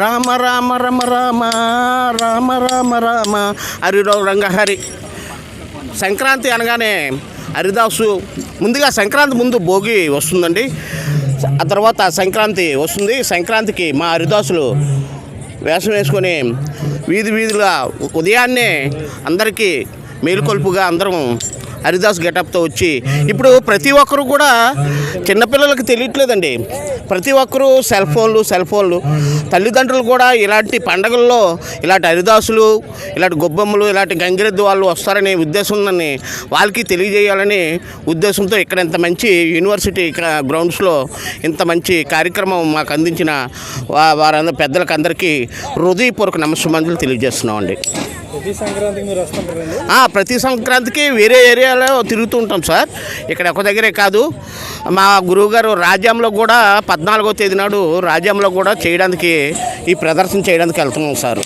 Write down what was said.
రామ రామ రమ రామ రామ రామ రామ. హరిరావు రంగహరి. సంక్రాంతి అనగానే హరిదాసు. ముందుగా సంక్రాంతి ముందు భోగి వస్తుందండి. ఆ తర్వాత సంక్రాంతి వస్తుంది. సంక్రాంతికి మా హరిదాసులు వేషం వేసుకొని వీధి వీధిగా ఉదయాన్నే అందరికీ మేలుకొల్పుగా అందరం హరిదాస్ గెటప్తో వచ్చి ఇప్పుడు ప్రతి ఒక్కరు కూడా చిన్నపిల్లలకి తెలియట్లేదండి. ప్రతి ఒక్కరూ సెల్ ఫోన్లు సెల్ ఫోన్లు. తల్లిదండ్రులు కూడా ఇలాంటి పండగల్లో ఇలాంటి హరిదాసులు ఇలాంటి గొబ్బమ్మలు ఇలాంటి గంగిరెద్దు వాళ్ళు వస్తారనే ఉద్దేశం ఉందని వాళ్ళకి తెలియజేయాలని ఉద్దేశంతో ఇక్కడ ఇంత మంచి యూనివర్సిటీ గ్రౌండ్స్లో ఇంత మంచి కార్యక్రమం మాకు అందించిన వారందరూ పెద్దలకు అందరికీ హృదయపూర్వక నమస్కారాలు తెలియజేస్తున్నామండి. ప్రతి సంక్రాంతికి మీరు వస్తుంటారండి? ప్రతి సంక్రాంతికి వేరే ఏరియాలో తిరుగుతూ ఉంటాం సార్. ఇక్కడ ఒక దగ్గరే కాదు. మా గురువుగారు రాజ్యంలో కూడా పద్నాలుగో తేదీ నాడు రాజ్యంలో కూడా చేయడానికి ఈ ప్రదర్శన చేయడానికి వెళ్తున్నాం సార్.